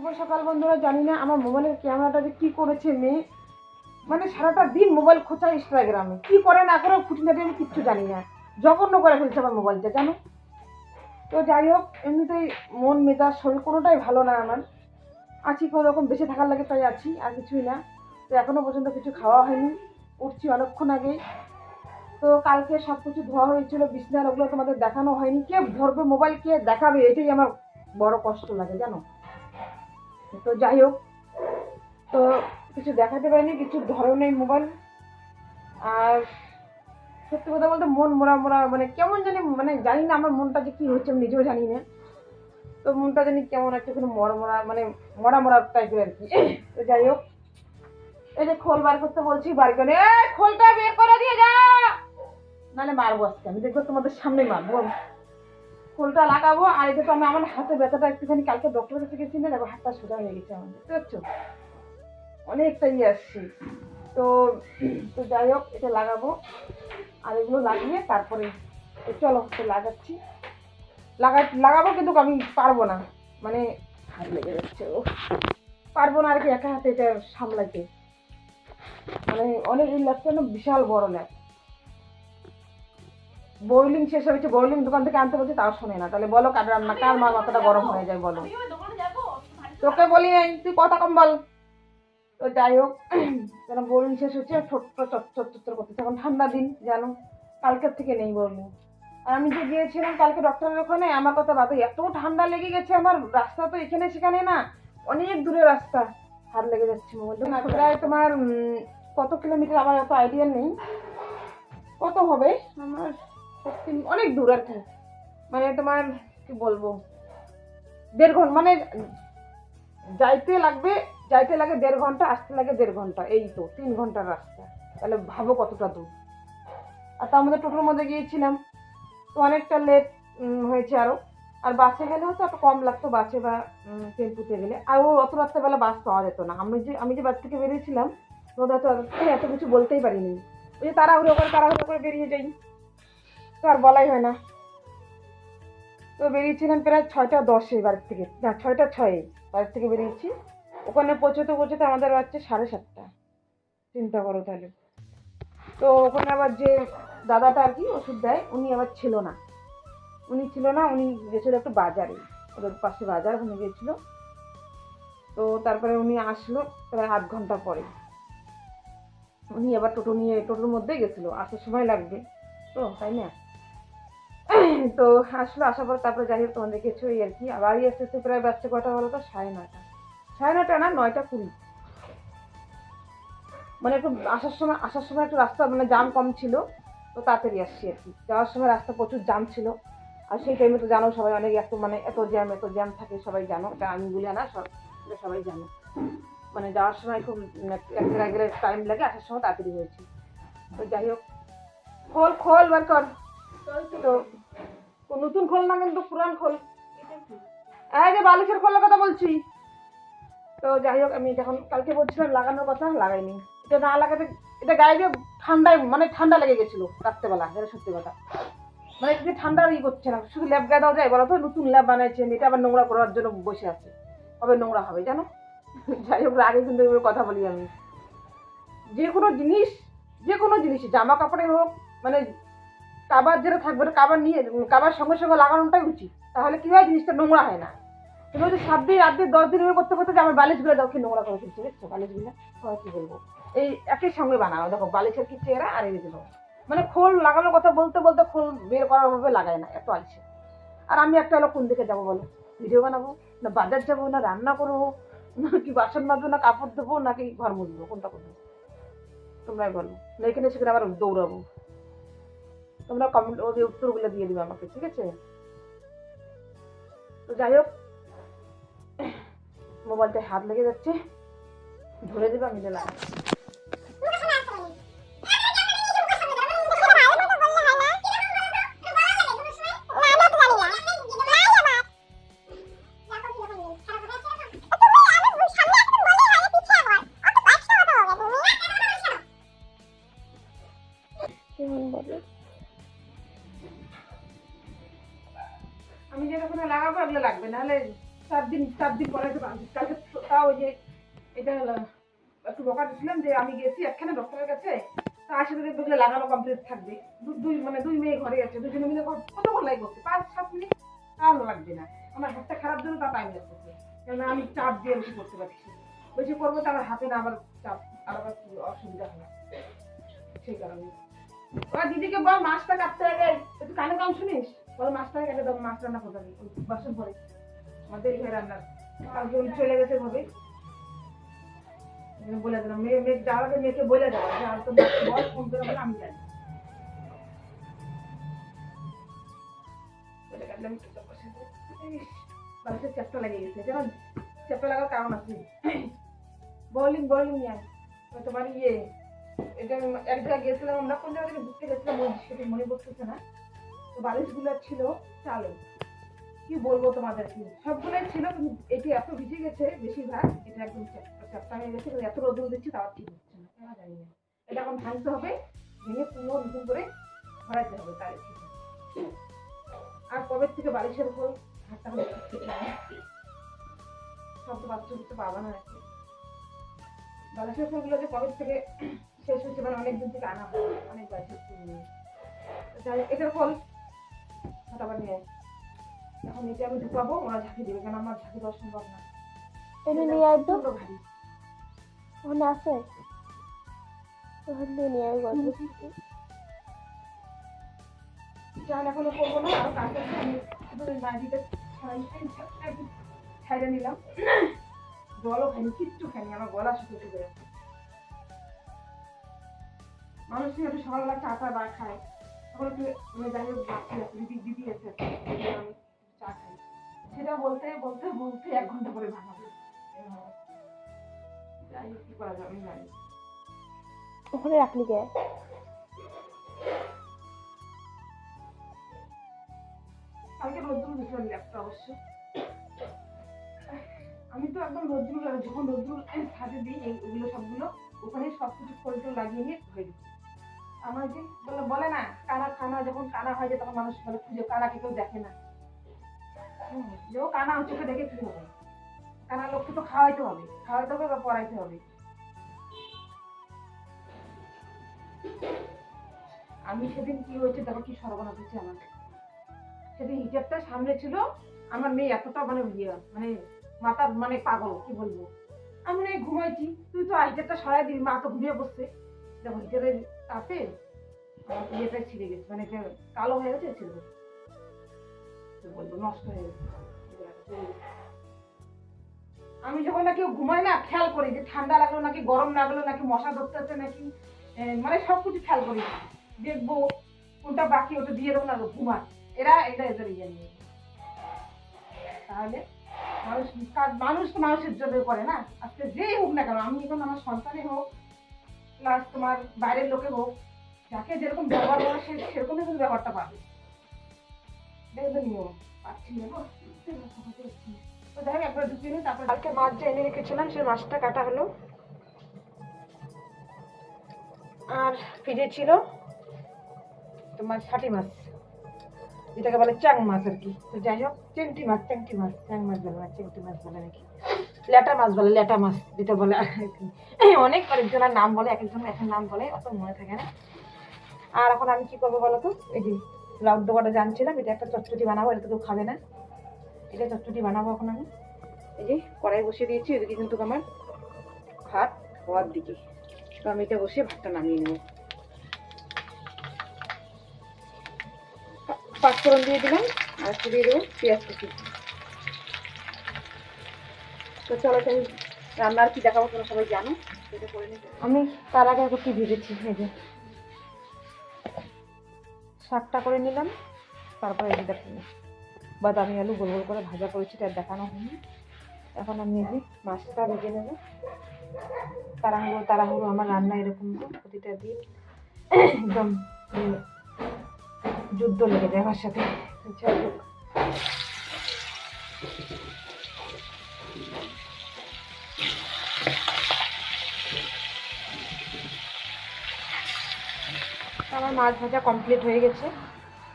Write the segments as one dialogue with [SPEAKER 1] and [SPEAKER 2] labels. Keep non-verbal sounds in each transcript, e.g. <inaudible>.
[SPEAKER 1] শুভ সকাল বন্ধুরা, জানি না আমার মোবাইলের ক্যামেরাটা যে কী করেছে মেয়ে। মানে সারাটা দিন মোবাইল খোঁচা ইনস্টাগ্রামে। কী করে না করে খুঁটিনাটি আমি কিচ্ছু জানি না। জঘন্য করে ফেলছে আমার মোবাইলটা, জানো? তো যাই হোক, এমনিতেই মন, মেজাজ, শরীর কোনোটাই ভালো না আমার। আছি কোনো রকম, বেঁচে থাকার লাগে তাই আছি, আর কিছুই না। তো এখনও পর্যন্ত কিছু খাওয়া হয়নি, উঠছি অনেকক্ষণ আগে। তো কালকে সব কিছু ধোয়া হয়েছিল, বিছনার ওগুলো তোমাদের দেখানো হয়নি। কে ধরবে মোবাইল, কে দেখাবে? এটাই আমার বড় কষ্ট লাগে, জানো? তো যাই হোক, তো কিছু দেখাতে পারিনি, কিছু ধরেও নেই মোবাইল আর সত্যি কথা বলতে মন মোড়া মোড়া মানে কেমন জানি মানে জানি না আমার মনটা যে কী হচ্ছে, আমি নিজেও জানি না। তো মনটা জানি কেমন একটুখানি মরা মরা মানে মরা মরা টাইপের আর কি। <laughs> তো যাই হোক, এই যে খোল বার করতে বলছি, বার করে খোলটা বের করে দিয়ে যা! নাহলে মারবো আজকে, আমি দেখব তোমাদের সামনে মারবো। খোলটা লাগাবো, আর এটা তো আমি আমার হাতে ব্যথাটা একটুখানি কালকে ডক্টরের কাছে গেছি না দেখো হাতটা সোজা হয়ে গেছে আমার। বুঝতে পারছ অনেকটা ইয়ে আসছি। তো তো যাই হোক, এটা লাগাবো। আর এগুলো লাগিয়ে তারপরে চলো, তো লাগাচ্ছি। লাগা লাগাবো কিন্তু আমি পারব না। মানে হাত লেগে যাচ্ছে ও পারব না আর কি একা হাতে এটা সামলাইতে। মানে অনেক লাগছে না বিশাল বড় ল্যাব। বয়লিং শেষ হয়েছে বয়লিং দোকান থেকে আনতে বলছে তাও শোনে না। তাহলে বলো কার রান্না কার মা মাথাটা গরম হয়ে যায় বলো। তোকে বলি নাই তুই কথা কম বল। তো যাই হোক কেন বোরিং শেষ হচ্ছে ছোট্ট চচ্চর চচ্চর করতেছে। এখন ঠান্ডা দিন জানো কালকের থেকে নেই বোরিং আর আমি যে গিয়েছিলাম কালকে ডক্টরের ওখানে আমার কথা বাদে এত ঠান্ডা লেগে গেছে আমার রাস্তা তো এখানে সেখানে না অনেক দূরে রাস্তা। হাত লেগে যাচ্ছে না প্রায় তোমার কত কিলোমিটার আমার এত আইডিয়া নেই। কত হবে? আমার সত্যি, অনেক দূর আর কি। মানে তোমার, কি বলব, দেড় ঘণ্টা মানে যাইতে লাগবে, যাইতে লাগে দেড় ঘণ্টা, আসতে লাগে দেড় ঘণ্টা, এই তো, তিন ঘণ্টার রাস্তা। তাহলে ভাবো কতটা দূর। আর তার মধ্যে টোটোর মধ্যে গিয়েছিলাম, তো অনেকটা লেট হয়েছে আরও আর বাসে গেলে হয়তো একটু কম লাগতো, বাসে বা টেম্পুতে গেলে। আর ও অত রাত্রেবেলা বাস পাওয়া যেত না। আমি যে আমি যে বাস থেকে বেরিয়েছিলাম ওদের তো এত কিছু বলতেই পারিনি। ওই যে তারা তাড়াহুড়ো করে তাড়াহুড়ো করে বেরিয়ে যাই। তো আর বলাই হয় না। তো বেরিয়েছিলাম প্রায় ছয়টা দশে বাড়ির থেকে। না, ছয়টা ছয়ে বাড়ির থেকে বেরিয়েছি। ওখানে পৌঁছতে পৌঁছতে আমাদের বাচ্চা সাড়ে সাতটা। চিন্তা করো তাহলে। তো ওখানে আবার যে দাদাটা আর কি ওষুধ দেয়, উনি আবার ছিল না। উনি ছিল না, উনি গেছিল একটু বাজারে। ওদের পাশে বাজার ওখানে গিয়েছিল তো তারপরে উনি আসলো প্রায় আধ ঘণ্টা পরে। উনি আবার টোটো নিয়ে, টোটোর মধ্যেই গেছিল। আসার সময় লাগবে। তো তাই না? <clears throat> তো আসলো আসার পর তারপরে যাই হোক তোমাদের কিছু আর কি। আবার আস্তে আস্তে প্রায় বাচ্চা কটা বলো তো? সাড়ে নয়টা। সাড়ে নয়টা না নয়টা কুড়ি। মানে একটু আসার সময় আসার সময় একটু রাস্তা মানে জাম কম ছিল তো তাড়াতাড়ি আসছি আর কি। যাওয়ার সময় রাস্তা প্রচুর জাম ছিল। আর সেই টাইমে তো জানো সবাই অনেক এত মানে এত জ্যাম এত জ্যাম থাকে সবাই জানো। এটা আমি বলি না সব সবাই জানো। মানে যাওয়ার সময় খুব এক জায়গায় গেলে টাইম লাগে আসার সময় তাড়াতাড়ি হয়েছে। তো যাই হোক খোল খোল বার কর। তো নতুন খোল না কিন্তু পুরান খোল। এই যে বালিশের খোলার কথা বলছি। তো যাই হোক, আমি যখন কালকে বলছিলাম লাগানোর কথা, লাগাইনি। এটা না লাগাতে, এটা গায়ে দিয়ে ঠান্ডায় মানে ঠান্ডা লেগে গেছিল রাত্রেবেলা, এটা সত্যি কথা। মানে এটা ঠান্ডা ই করছে না, শুধু ল্যাব গায়ে দেওয়া যায় বলো তো নতুন ল্যাব বানাইছে এটা আবার নোংরা করার জন্য বসে আছে। কবে নোংরা হবে জানো? <laughs> যাই হোক, আগে কিন্তু কথা বলি আমি। যে কোনো জিনিস, যে কোনো জিনিস, জামা কাপড়ে হোক মানে কাবার যেটা থাকবে ওটা কাবার নিয়ে কাবার সঙ্গে সঙ্গে লাগানোটাই উচিত। তাহলে কি হয়, জিনিসটা নোংরা হয় না। তুমি যদি সাত দিন, আট দিন, দশ দিন করতে করতে যে আমার বালিশগুলো দেখো কি নোংরা করে ফেলছে দেখছ? বালিশগুলো হয় কি বলব? এই একই সঙ্গে বানাও দেখো, বালিশের কি চেহারা আর এই মানে খোল লাগানোর কথা বলতে বলতে খোল বের করার ভাবে লাগায় না, এত আলছে আর আমি একটা হলো কোন দিকে যাব বলো? ভিডিও বানাবো? না বাজার যাব, না রান্না করব? না কি বাসন মাজবো, না কাপড় দেবো নাকি ঘর মুছবো? কোনটা করব? তোমরাই বলো। না এখানে সেখানে আবার দৌড়াবো। তোমরা কমেন্ট ওদের উত্তরগুলো দিয়ে দিবে আমাকে, ঠিক আছে? তো যাই হোক, মোবাইলটায় হাত লেগে যাচ্ছে। ধরে দেবে আমি যে কত- লাগে করতে পাঁচ, সাত মিনিট তাও লাগবে না। আমার হাতটা খারাপ জন্য তা টাইম লাগতেছে কেননা আমি চাপ দিয়ে বেশি করতে পারছি বেশি করব তো আমার হাতে না আবার চাপ, আর আবার অসুবিধা হয় সেই কারণে। ওরা দিদিকে বল, মাছটা কাটতে আগে একটু কানে কম শুনিস? বল, মাছটা কেটে দাও মাছ রান্না করতে হবে। বাসন পরে। আমার দেরি হয় রান্নার। কালকে চলে গেছে ভাবে বলে দিলাম, মেয়ে মেয়ে যাওয়ার আগে মেয়েকে বলে দেওয়া যে আর তো বল ফোন করে বলে, আমি জানি। বাড়িতে চ্যাপটা লেগে গেছে, জানো? চ্যাপটা লাগার কারণ আছে। বোলিং বোলিং তোমার ইয়ে এটা এক জায়গায় গেছিলাম আমরা কোন জায়গা ঘুরতে গেছিলাম সেটা মনে পড়তেছে না। তো বালিশগুলো ছিল চালে। কি বলব তোমাদেরকে? সবগুলোই ছিল, কিন্তু এটি এত ভিজে গেছে বেশিরভাগ, এটা একদম চ্যাপ্টা হয়ে গেছে, এত রোদ দিচ্ছি, তাও ঠিক হচ্ছে না। জানি না। এটা এখন ভাঙতে হবে, ভেঙে পুরো নতুন করে ভরাইতে হবে তাই ঠিক। আর কবে থেকে বালিশের উপর হাতটা সব তো বাচ্চা বুঝতে পারবে না নাকি বালিশের উপরগুলো যে কবে থেকে শেষ হচ্ছে মানে অনেক দিন থেকে আনা হয় অনেক বাচ্চা যাই হোক, এটার ফল আবার নিয়ে। এখন এটা আমি ঢুকাবো ওরা ঝাঁকি দেবে কেন আমার ঝাঁকি দেওয়া সম্ভব না।
[SPEAKER 2] এটা নিয়ে
[SPEAKER 1] প্রচণ্ড ভারী।
[SPEAKER 2] ওখানে আছে? ওখান থেকে নিয়ে গল্প
[SPEAKER 1] চান এখনও করব না আরও আছে আমি শুধু নিলাম। জলও খাইনি কিচ্ছু খাইনি আমার গলা শুকিয়ে শুকিয়ে গেছে মানুষ একটু সকালবেলা চা টা বা খায় তখন একটু যাই হোক ভাবছি আছে, দিদি দিদি আছে আমি চা খাই। সেটা বলতে বলতে বলতে এক ঘণ্টা পরে ভাঙাবে যাই হোক কি করা যাবে আমি জানি
[SPEAKER 2] ওখানে রাখলি কে?
[SPEAKER 1] অবশ্য। আমি তো একদম রোদ্দুর, যখন রোদ্দুর ছাদে দিই, এই- এগুলো সবগুলো ওখানে সব কিছু ফলটল লাগিয়ে নিয়ে ধুয়ে দিই। আমার যে বলে বলে না, কানা খানা যখন কানা হয় যে তখন মানুষ বলে খুঁজে কানাকে কেউ দেখে না। যে কানা চোখে দেখে কি হবে। কানা লোককে তো খাওয়াইতে হবে খাওয়াইতে হবে বা পড়াইতে হবে। আমি সেদিন কি হয়েছে দেখো কি সর্বনাশ হচ্ছে আমার। সেদিন হিজাবটা সামনে ছিল, আমার মেয়ে এতটা মানে ইয়ে মানে মাথার মানে পাগল, কি বলব? আমি না ঘুমাইছি, তুই তো হিজাবটা সরাই দিবি মা তো ঘুমিয়ে বসছে দেখো, হিজাবের তাপে আমার ইয়েটা ছিঁড়ে গেছে মানে কালো হয়ে গেছে গেছে। বলব, নষ্ট হয়ে গেছে। আমি যখন নাকি ঘুমাই না, খেয়াল করি যে ঠান্ডা লাগল নাকি, গরম লাগল নাকি, মশা ধরতেছে নাকি মানে সব কিছু খেয়াল করি। দেখব কোনটা বাকি, ওটা দিয়ে দেবো, না ঘুমায়। এরা এটা এদের ইয়ে নিয়ে। তাহলে মানুষ কাজ মানুষ তো মানুষের জন্য করে না। আজকে যেই হোক না কেন, আমি এখন আমার সন্তানই হোক প্লাস তোমার বাইরের লোকে হোক, যাকে যেরকম ব্যবহার করে সে সেরকমই কিন্তু ব্যবহারটা পাবে। এটা কিন্তু নিয়ম। পাচ্ছি না। তো কালকে মাছ এনে রেখেছিলাম, সেই মাছটা কাটা হলো। আর ফ্রিজে ছিল তোমার ষাটি মাছ। যেটাকে বলে চাং মাছ আর কি। তো যাই হোক চেংটি মাছ চেংটি মাছ, চ্যাং মাছ বলে না চেংটি মাছ বলে নাকি। ল্যাটা মাছ বলে, ল্যাটা মাছ, যেটা বলে আর কি। অনেক আরেকজনের নাম বলে এক একজন এক এক নাম বলে, অত মনে থাকে না। আর এখন আমি কি করব বলো তো? এই যে লাউ ডোবাটা জানছিলাম, এটা একটা চটচটি বানাবো, এটা তো কেউ খাবে না। এটা চটচটি বানাবো এখন আমি। এই যে কড়াই বসিয়ে দিয়েছি, এদিকে কিন্তু আমার ভাত হওয়ার দিকে। তো আমি এটা বসিয়ে ভাতটা নামিয়ে নেব। পাঁচফোড়ন দিয়ে দিলাম, আর একটু দিয়ে দেবো পেঁয়াজ কুচি। তো চলো তুমি রান্নার কি দেখাবো তোমরা সবাই জানো করে নিই। আমি তার আগে একটু কি ভেজেছি, এই যে। শাকটা করে নিলাম, তারপরে এই যে দেখো, বাদামি আলু গোল গোল করে ভাজা করেছি তার দেখানো হয়নি। এখন আমি এই যে মাছটা ভেজে নেব। তাড়াহুড়ো তাড়াহুড়ো আমার রান্না এরকম প্রতিটা দিন একদম যুদ্ধ লেগে যায় আমার সাথে। আমার মাছ ভাজা কমপ্লিট হয়ে গেছে।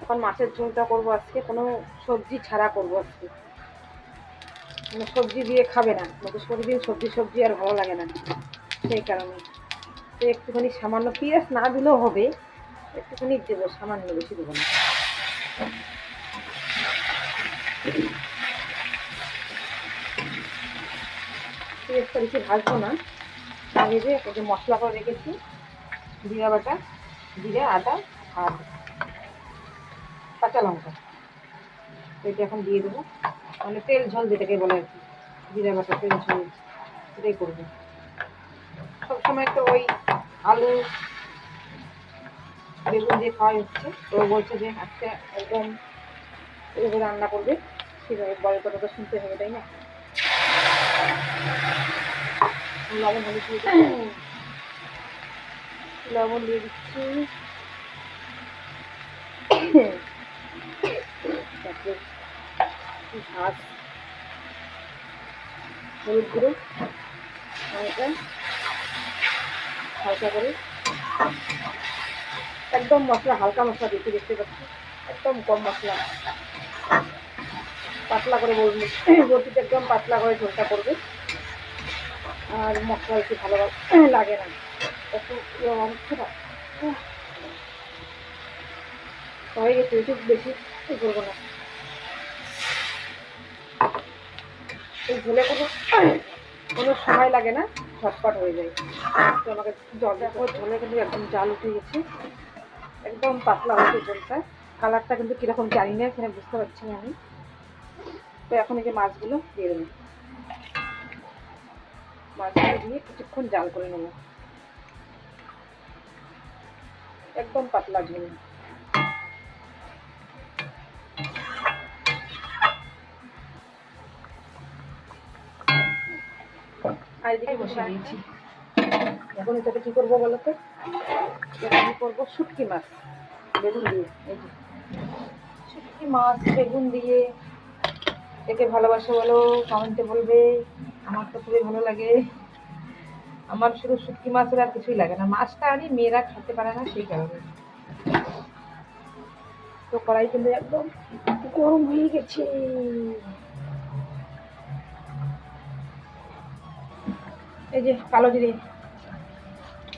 [SPEAKER 1] এখন মাছের ঝোলটা করব আজকে। কোনো সবজি ছাড়া করব আজকে। মানে সবজি দিয়ে খাবে না। বলছে প্রতিদিন সবজি সবজি আর ভালো লাগে না। সেই কারণে। তো একটুখানি সামান্য পেঁয়াজ না দিলেও হবে। একটুখানি দেবো, সামান্য বেশি দেবো না। পেঁয়াজটা বেশি ভাজবো না। ভেজে ওই যে মশলা করে রেখেছি। জিরা বাটা, জিরা, আদা, আর কাঁচা লঙ্কা। এটা এখন দিয়ে দেবো। মানে তেল ঝোল যেটাকে বলে আর কি, জিরা বাটা, তেল ঝোল এটাই করব। সবসময় তো ওই আলু বেগুন দিয়ে খাওয়াই হচ্ছে। ও বলছে যে আজকে একদম এভাবে রান্না করবে। সেভাবে বলে কথা তো শুনতে হবে, তাই না? লবণ হলুদ দিয়ে। লবণ দিয়ে দিচ্ছি। ভাত হলুদ গুঁড়ো হালকা হালকা করে একদম মশলা, হালকা মশলা দিচ্ছি দেখতে পাচ্ছি। একদম কম মশলা। পাতলা করে বলব। <clears throat> একদম পাতলা করে ঝোলটা করবে। আর মশলা <clears throat> একটু ভালো লাগে ইয়ে না। হয়ে গেছে, একটু বেশি ই করব না। এই ঝোলে কোনো <clears throat> কোনো সময় লাগে না, ঝটপট হয়ে যায়। তো আমাকে জল দেখো ঝোলে কিন্তু একদম জাল উঠে গেছে। একদম পাতলা হয়েছে ঝোলটা কালারটা কিন্তু কীরকম জানি না, এখানে বুঝতে পারছি না আমি। তো এখন এই যে মাছগুলো দিয়ে দেবো। মাছগুলো দিয়ে কিছুক্ষণ জাল করে নেব। একদম পাতলা ঝোল। আর এদিকে বসে দিয়েছি। এখন এটাকে কি করব বলো তো? কি করব? শুটকি মাছ, বেগুন দিয়ে, এই যে। শুটকি মাছ, বেগুন দিয়ে, একে ভালোবাসো বলো কমেন্টে বলবে, আমার তো খুবই ভালো লাগে। আমার শুধু শুটকি মাছের আর কিছুই লাগে না। মাছটা আনি, মেয়েরা খেতে পারে না সেই কারণে। তো কড়াই কিন্তু একদম গরম হয়ে গেছে। এই যে কালো জিরে।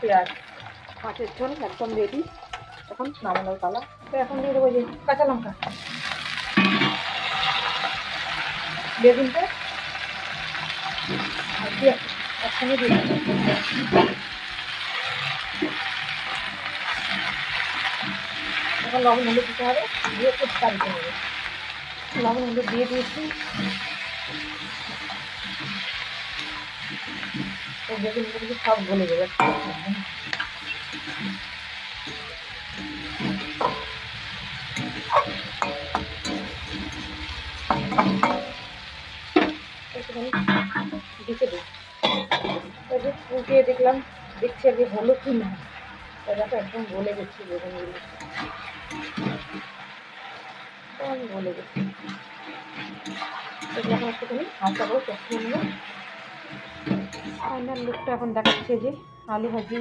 [SPEAKER 1] পেঁয়াজ। মাছের ঝোল, একদম রেডি এখন নামানোর পালা। তো এখন দিয়ে দেবো যে কাঁচা লঙ্কা। বেগুনটা দিয়ে একসঙ্গে দিয়ে এখন লবণ হলুদ দিতে হবে। দিয়ে একটু দিতে হবে লবণ হলুদ দিয়ে দিয়েছি। সব গলে যাবে একটুখানি দিতে দিই তো যে দেখলাম দেখছি আগে হলো কি না তো দেখো একদম গলে গেছি বেগুনগুলো একদম গলে গেছি। এগুলো একটুখানি হালকা করে ফাইনাল লুকটা এখন দেখাচ্ছে যে আলু ভাজি,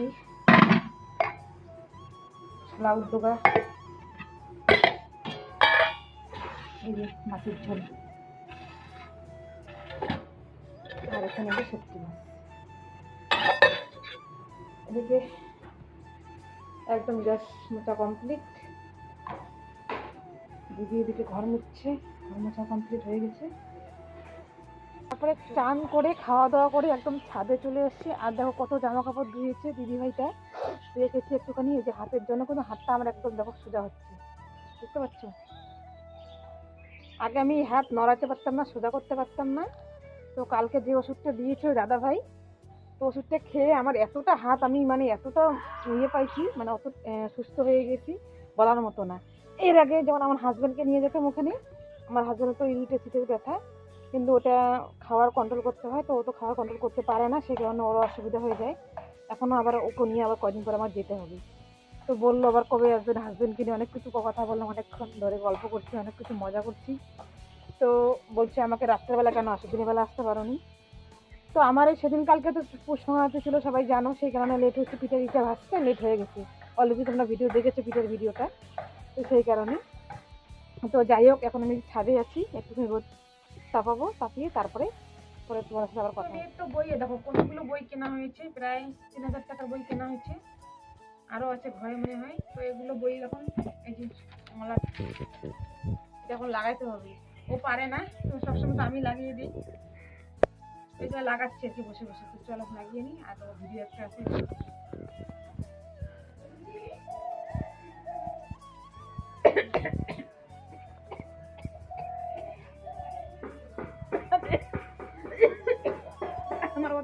[SPEAKER 1] লাউ ডোগা, এই যে মাছের ঝোল। আর এখানে যে সত্যি মাছ। এদিকে একদম গ্যাস মোচা কমপ্লিট দিদি এদিকে ঘর মুছছে, ঘর মোছা কমপ্লিট হয়ে গেছে। তারপরে চান করে খাওয়া দাওয়া করে একদম ছাদে চলে এসেছি। আর দেখো কত জামা কাপড় ধুয়েছে দিদিভাইটা। রেখেছি একটুখানি, এই যে হাতের জন্য কিন্তু হাতটা আমার একদম দেখো সোজা হচ্ছে। বুঝতে পারছ? আগে আমি হাত নড়াতে পারতাম না, সোজা করতে পারতাম না। তো কালকে যে ওষুধটা দিয়েছে দাদা ভাই তো ওষুধটা খেয়ে আমার এতটা হাত আমি মানে এতটা ইয়ে পাইছি মানে অত সুস্থ হয়ে গেছি বলার মতো না। এর আগে যেমন আমার হাজব্যান্ডকে নিয়ে যেতাম ওখানে, আমার হাজব্যান্ড তো ইরিটে সিটের ব্যথা। কিন্তু ওটা খাওয়ার কন্ট্রোল করতে হয়, তো ও তো খাওয়ার কন্ট্রোল করতে পারে না, সেই কারণে ওর অসুবিধা হয়ে যায়। এখনও আবার ওকে নিয়ে আবার কদিন পরে আমার যেতে হবে। তো বলল আবার কবে আসবেন হাজবেন্ডকে নিয়ে অনেক কিছু কথা বললাম, অনেকক্ষণ ধরে গল্প করছি, অনেক কিছু মজা করছি। তো বলছে আমাকে রাত্রেবেলা কেন আসো? দিনের বেলা আসতে পারো নি তো আমার এই সেদিন কালকে তো পুষ ছিল, সবাই জানো, সেই কারণে লেট হচ্ছে পিঠের ইচ্ছা ভাসতে লেট হয়ে গেছে। অলরেডি তোমরা ভিডিও দেখেছ পিঠের ভিডিওটা তো সেই কারণে। তো যাই হোক, এখন আমি ছাদে আছি, একটুখানি রোদ তাপাবো তাপিয়ে তারপরে পরে তোমার সাথে আবার কথা তো বই দেখো কোনগুলো বই কেনা হয়েছে? প্রায় তিন হাজার টাকার বই কেনা হয়েছে। আরও আছে ঘরে মনে হয়। তো এগুলো বই এখন এই যে এটা এখন লাগাইতে হবে। ও পারে না তো সবসময় তো আমি লাগিয়ে দিই। এটা লাগাচ্ছে আর কি বসে বসে। তো চলো লাগিয়ে নিই আর ভিডিও একটা আছে।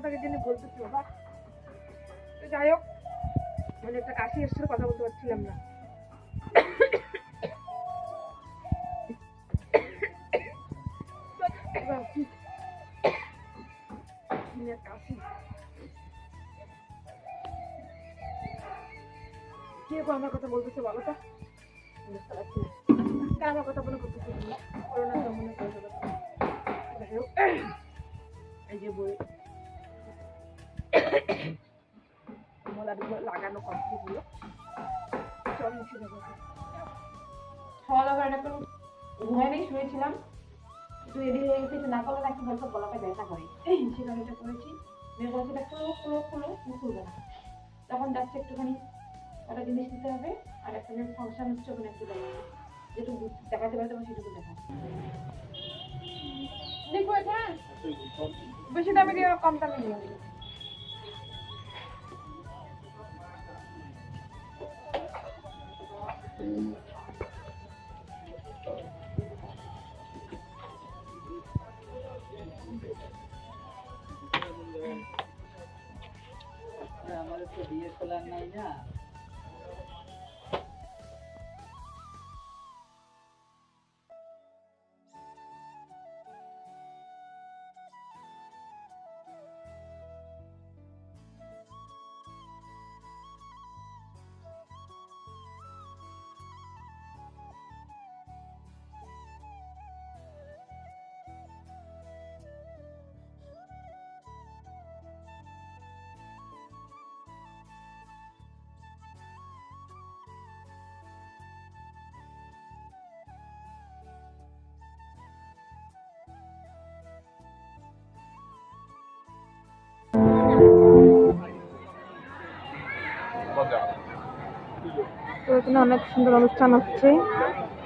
[SPEAKER 1] কথাকে যিনি বলতেছি বাবা? তো যাই হোক মানে একটা কাশি এসছিল কথা বলতে পারছিলাম না। কাশি? কে গো আমার কথা বলতেছে বলো তো? পারছি। আমার কথা মনে করতেছে? করোনা তো মনে করে দেবে। যাই হোক, এই যে বই। কমলাগুলো লাগানো কমপ্লিট হলো খাওয়া দাওয়া এটা তো ঘুমাই নেই শুয়েছিলাম একটু রেডি হয়ে গেছে একটু না করলে নাকি বলতো গলাটা ব্যথা করে সেখানে এটা করেছি মেয়ে বলছে এটা খুলো তখন যাচ্ছে একটুখানি একটা জিনিস দিতে হবে আর একটা ফাংশন হচ্ছে ওখানে একটু দেখাবে যেটুকু দেখাতে পারতে পারব সেটুকু দেখা দেখব এটা বেশি দামে দিয়ে কম দামে দিয়ে
[SPEAKER 3] আমাদের তো ডিএসএলআর নাই না।
[SPEAKER 1] এখানে অনেক সুন্দর অনুষ্ঠান হচ্ছে।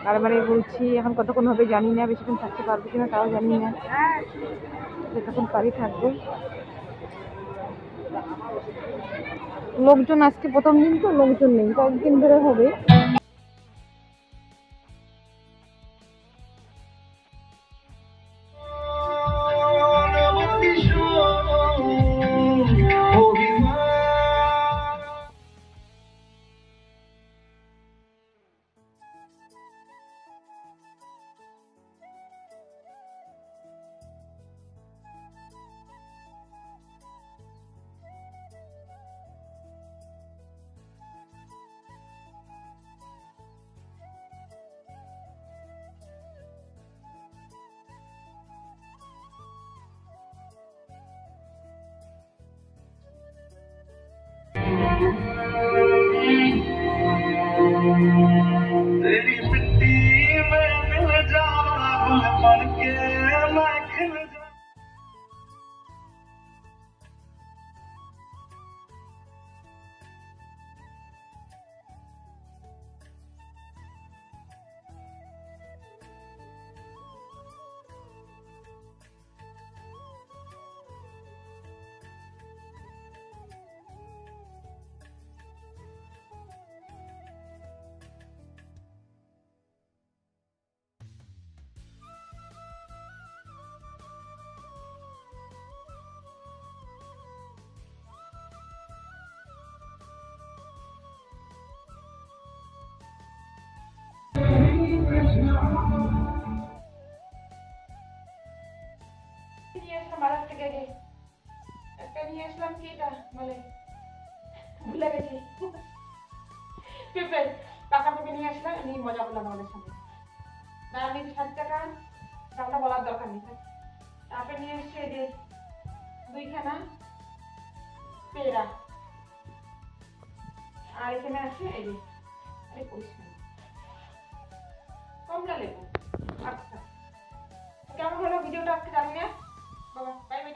[SPEAKER 1] বারবারে বলছি, এখন কতক্ষণ হবে জানি না, বেশিক্ষণ থাকতে পারব কিনা তাও জানি না। যতক্ষণ পারি থাকব। লোকজন আজকে প্রথম দিন তো, লোকজন নেই, কয়েকদিন ধরে হবে। ভুলে গেছি। টাকা নিয়ে আসলাম নিয়ে মজা করলাম টাকা বলার নিয়ে দুইখানা আর এখানে আছে এই কমলা লেবু। আচ্ছা। কেমন হলো ভিডিওটা? আজকে জানি না। বাবা বাই বাই